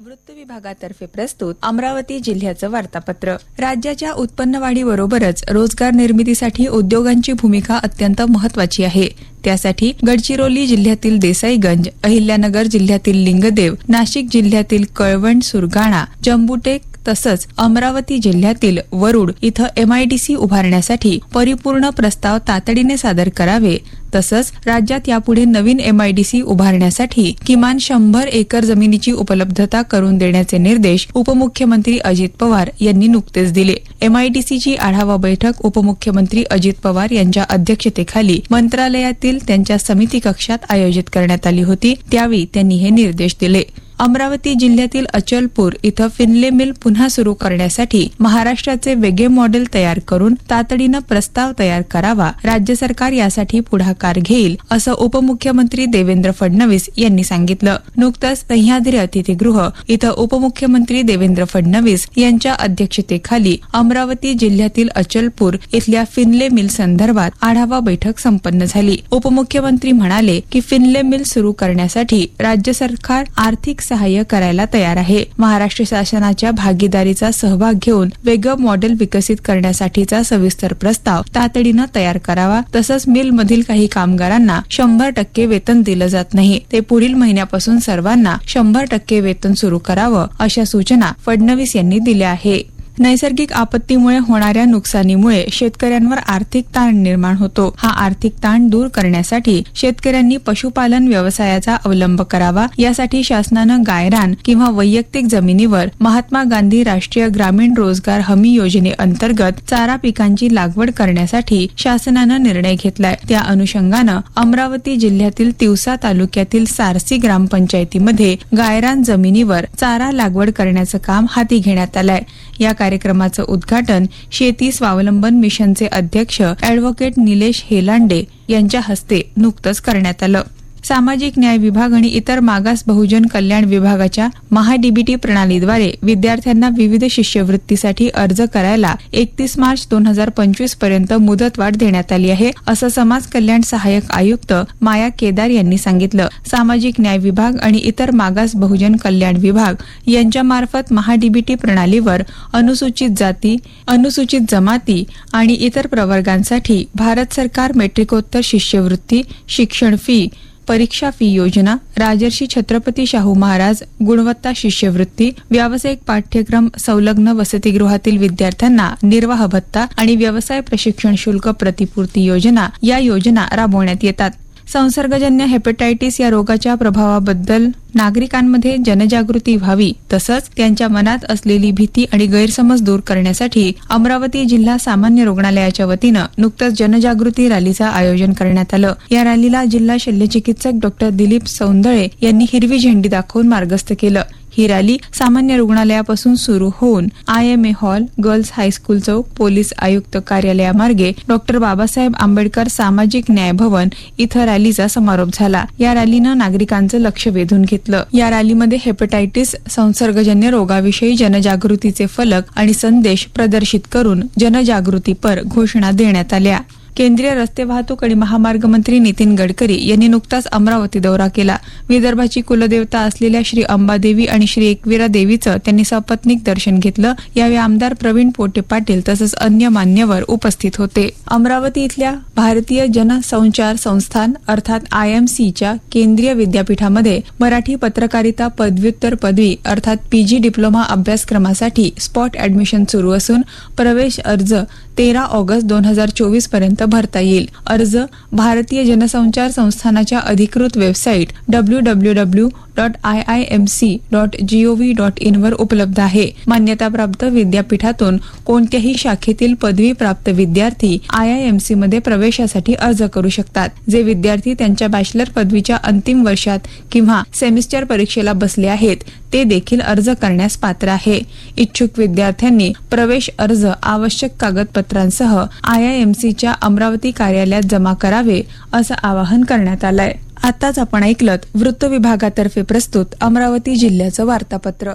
वृत्त विभागातर्फे प्रस्तुत अमरावती जिल्ह्याचं वार्तापत्र. राज्याच्या उत्पन्न वाढीबरोबरच रोजगार निर्मितीसाठी उद्योगांची भूमिका अत्यंत महत्वाची आहे. त्यासाठी गडचिरोली जिल्ह्यातील देसाईगंज अहिल्यानगर जिल्ह्यातील लिंगदेव नाशिक जिल्ह्यातील कळवण सुरगाणा जम्बुटेक तसंच अमरावती जिल्ह्यातील वरुड इथं एमआयडीसी उभारण्यासाठी परिपूर्ण प्रस्ताव तातडीने सादर करावे तसंच राज्यात यापुढे नवीन एमआयडीसी उभारण्यासाठी किमान शंभर एकर जमिनीची उपलब्धता करून देण्याचे निर्देश उपमुख्यमंत्री अजित पवार यांनी नुकतेच दिले. एमआयडीसीची आढावा बैठक उपमुख्यमंत्री अजित पवार यांच्या अध्यक्षतेखाली मंत्रालयातील त्यांच्या समिती कक्षात आयोजित करण्यात आली होती. त्यावेळी त्यांनी हे निर्देश दिले. अमरावती जिल्ह्यातील अचलपूर इथं फिनले मिल पुन्हा सुरू करण्यासाठी महाराष्ट्राचे वेगळे मॉडेल तयार करून तातडीनं प्रस्ताव तयार करावा. राज्य सरकार यासाठी पुढाकार घेईल असं उपमुख्यमंत्री देवेंद्र फडणवीस यांनी सांगितलं. नुकतंच सह्याद्री अतिथीगृह इथं उपमुख्यमंत्री देवेंद्र फडणवीस यांच्या अध्यक्षतेखाली अमरावती जिल्ह्यातील अचलपूर इथल्या फिनले मिल संदर्भात आढावा बैठक संपन्न झाली. उपमुख्यमंत्री म्हणाले की फिनले मिल सुरू करण्यासाठी राज्य सरकार आर्थिक सहाय्य करायला तयार आहे. महाराष्ट्र शासनाच्या भागीदारीचा सहभाग घेऊन वेगळं मॉडेल विकसित करण्यासाठीचा सविस्तर प्रस्ताव तातडीनं तयार करावा. तसंच मिल मधील काही कामगारांना शंभर टक्के वेतन दिलं जात नाही. ते पुढील महिन्यापासून सर्वांना शंभर टक्के वेतन सुरू करावं अशा सूचना फडणवीस यांनी दिल्या आहे नैसर्गिक आपत्तीमुळे होणाऱ्या नुकसानीमुळे शेतकऱ्यांवर आर्थिक ताण निर्माण होतो. हा आर्थिक ताण दूर करण्यासाठी शेतकऱ्यांनी पशुपालन व्यवसायाचा अवलंब करावा. यासाठी शासनानं गायरान किंवा वैयक्तिक जमिनीवर महात्मा गांधी राष्ट्रीय ग्रामीण रोजगार हमी योजनेअंतर्गत चारा पिकांची लागवड करण्यासाठी शासनानं निर्णय घेतलाय. त्या अनुषंगानं अमरावती जिल्ह्यातील तिवसा तालुक्यातील सारसी ग्रामपंचायतीमध्ये गायरान जमिनीवर चारा लागवड करण्याचं काम हाती घेण्यात आलंय. या कार्यक्रमाचं उद्घाटन शेती स्वावलंबन मिशनचे अध्यक्ष अॅडव्होकेट निलेश हेलांडे यांच्या हस्ते नुकतंच करण्यात आलं. सामाजिक न्याय विभाग आणि इतर मागास बहुजन कल्याण विभागाच्या महाडीबीटी प्रणालीद्वारे विद्यार्थ्यांना विविध शिष्यवृत्तीसाठी अर्ज करायला एकतीस मार्च दोन हजार पंचवीसपर्यंत मुदतवाढ देण्यात आली आहे असं समाज कल्याण सहाय्यक आयुक्त माया केदार यांनी सांगितलं. सामाजिक न्याय विभाग आणि इतर मागास बहुजन कल्याण विभाग यांच्यामार्फत महाडीबीटी प्रणालीवर अनुसूचित जाती अनुसूचित जमाती आणि इतर प्रवर्गांसाठी भारत सरकार मेट्रिकोत्तर शिष्यवृत्ती शिक्षण फी परीक्षा फी योजना राजर्षी छत्रपती शाहू महाराज गुणवत्ता शिष्यवृत्ती व्यावसायिक पाठ्यक्रम संलग्न वसतिगृहातील विद्यार्थ्यांना निर्वाह भत्ता आणि व्यवसाय प्रशिक्षण शुल्क प्रतिपूर्ती योजना या योजना राबवण्यात येतात. संसर्गजन्य हेपेटायटिस या रोगाच्या प्रभावाबद्दल नागरिकांमध्ये जनजागृती व्हावी तसंच त्यांच्या मनात असलेली भीती आणि गैरसमज दूर करण्यासाठी अमरावती जिल्हा सामान्य रुग्णालयाच्या वतीनं नुकतंच जनजागृती रॅलीचं आयोजन करण्यात आलं. या रॅलीला जिल्हा शल्यचिकित्सक डॉक्टर दिलीप सौंदळे यांनी हिरवी झेंडी दाखवून मार्गस्थ केलं. ही रॅली सामान्य रुग्णालयापासून सुरू होऊन I M A hall girls high school Chowk police आयुक्त कार्यालयामार्गे डॉक्टर बाबासाहेब आंबेडकर सामाजिक न्याय भवन इथं रॅलीचा समारोप झाला. या रॅलीनं नागरिकांचं लक्ष वेधून घेतलं. या रॅलीमध्ये हेपटायटिस संसर्गजन्य रोगाविषयी जनजागृतीचे फलक आणि संदेश प्रदर्शित करून जनजागृतीपर घोषणा देण्यात आल्या. केंद्रीय रस्ते वाहतूक आणि महामार्ग मंत्री नितीन गडकरी यांनी नुकताच अमरावती दौरा केला. विदर्भाची कुलदेवता असलेल्या श्री अंबादेवी आणि श्री एकविरा देवीचं त्यांनी सपत्निक दर्शन घेतलं. यावेळी आमदार प्रवीण पोटे पाटील तसंच अन्य मान्यवर उपस्थित होते. अमरावती इथल्या भारतीय जनसंचार संस्थान अर्थात आय एम सीच्या केंद्रीय विद्यापीठामध्ये मराठी पत्रकारिता पदव्युत्तर पदवी अर्थात पीजी डिप्लोमा अभ्यासक्रमासाठी स्पॉट ऍडमिशन सुरू असून प्रवेश अर्ज तेरा ऑगस्ट दोन हजार चोवीसपर्यंत भरता येईल. अर्ज भारतीय जनसंचार संस्थानाच्या अधिकृत website W W W dot I I M C dot GOV dot in वर उपलब्ध आहे. मान्यताप्राप्त विद्यापीठातून कोणत्याही शाखेतील पदवी प्राप्त विद्यार्थी आय आय एम सी मध्ये प्रवेशासाठी अर्ज करू शकतात. जे विद्यार्थी त्यांच्या बॅचलर पदवीच्या अंतिम वर्षात किंवा सेमिस्टर परीक्षेला बसले आहेत ते देखील अर्ज करण्यास पात्र आहे. इच्छुक विद्यार्थ्यांनी प्रवेश अर्ज आवश्यक कागदपत्रांसह आय आय एम सीच्या अमरावती कार्यालयात जमा करावे असं आवाहन करण्यात आलंय. आताच आपण ऐकलत वृत्त विभागातर्फे प्रस्तुत अमरावती जिल्ह्याचं वार्तापत्र.